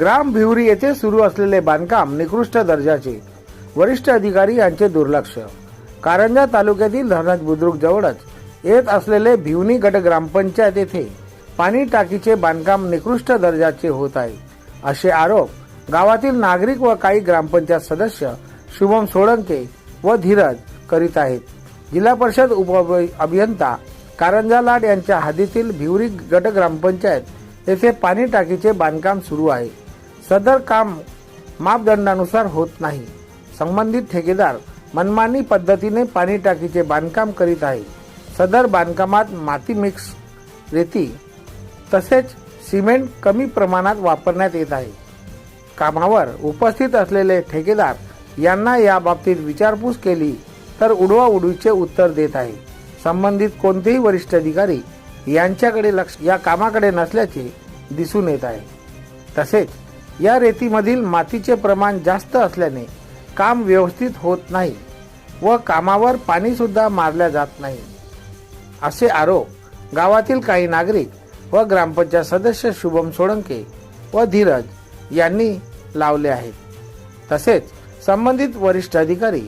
ग्राम भिवरी येथे सुरू असलेले बांधकाम निकृष्ट दर्जाचे. वरिष्ठ अधिकारी यांचे दुर्लक्ष. कारंजा तालुक्यातील धरणात बुद्रुक जवळच येत असलेले भिवनी गट ग्रामपंचायत येथे पाणी टाकीचे बांधकाम निकृष्ट दर्जाचे होत आहे. असे आरोप गावातील नागरिक व काही ग्रामपंचायत सदस्य शुभम सोळंके व धीरज करीत आहेत. जिल्हा परिषद उप अभियंता कारंजा लाड यांच्या हद्दीतील भिवरी गट ग्रामपंचायत येथे पाणी टाकीचे बांधकाम सुरू आहे. सदर काम मापदंडानुसार होत नाही. संबंधित ठेकेदार मनमानी पद्धतीने पाणी टाकीचे बांधकाम करीत आहे. सदर बांधकामात माती मिक्स रेती तसेच सिमेंट कमी प्रमाणात वापरण्यात येत आहे. कामावर उपस्थित असलेले ठेकेदार यांना या बाबतीत विचारपूस केली तर उडवा उडवीचे उत्तर देत आहे. संबंधित कोणतेही वरिष्ठ अधिकारी यांच्याकडे लक्ष या कामाकडे नसल्याचे दिसून येत आहे. तसेच या रेतीमधील मातीचे प्रमाण जास्त असल्याने काम व्यवस्थित होत नाही व कामावर पाणीसुद्धा मारल्या जात नाही. असे आरोप गावातील काही नागरिक व ग्रामपंचायत सदस्य शुभम सोळंके व धीरज यांनी लावले आहेत. तसेच संबंधित वरिष्ठ अधिकारी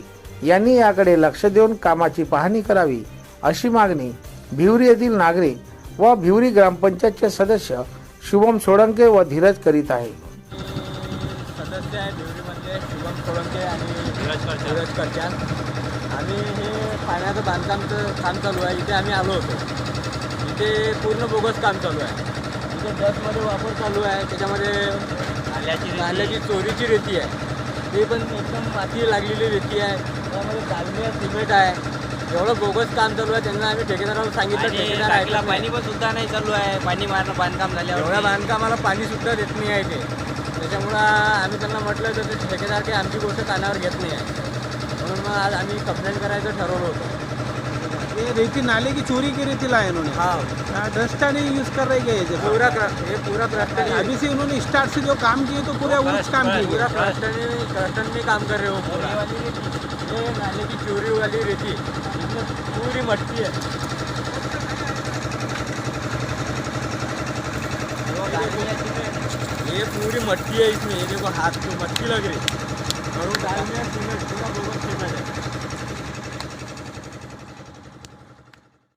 यांनी याकडे लक्ष देऊन कामाची पाहणी करावी अशी मागणी भिवरी येथील नागरिक व भिवरी ग्रामपंचायतचे सदस्य शुभम सोळंके व धीरज करीत आहे सदस्य आहे भिवरीमधले शुभम सोळंके आणि धीरज करचान आम्ही हे पाण्याचं बांधकामचं काम चालू आहे. इथे आम्ही आलो होतो. इथे पूर्ण बोगस काम चालू आहे. इथे बसमध्ये वापर चालू आहे. त्याच्यामध्ये नाल्याची चोरीची रेती आहे. ते पण एकदम माती लागलेली रेती आहे. त्यामध्ये दालमिया सिमेंट आहे. एवढं बोगस काम चालू आहे. त्यांना आम्ही ठेकेदाराला सांगितलं. आणि ठेकेदार ऐकत पाणी पण सुद्धा नाही चालू आहे. पाणी मारणं बांधकाम एवढ्या झाल्यावर बांधकामाला पाणी सुद्धा देत नाही आहे ते त्याच्यामुळं आम्ही त्यांना म्हटलं तर ते ठेकेदार काही आमची गोष्ट कानावर घेत नाही आहे. म्हणून मग आज आम्ही कंप्लेंट करायचं ठरवलं होतं. ये रेती नाले की चोरी की रेती लाए इन्होंने हाँ. हाँ, डस्ट नहीं यूज कर रहे क्या ये जगह? पूरा क्र- ये पूरा भ्रष्टाचारी अभी से उन्होंने स्टार्ट से जो काम किए तो पूरा उच्च काम किए पूरा भ्रष्टाचारी भ्रष्टन में काम कर रहे हो पूरा. ये नाले की चोरी वाली रेती. इसमें पूरी मट्टी है ये पूरी मट्टी है इसमें ये देखो हाथ में मट्टी लग रही. और वो डाल में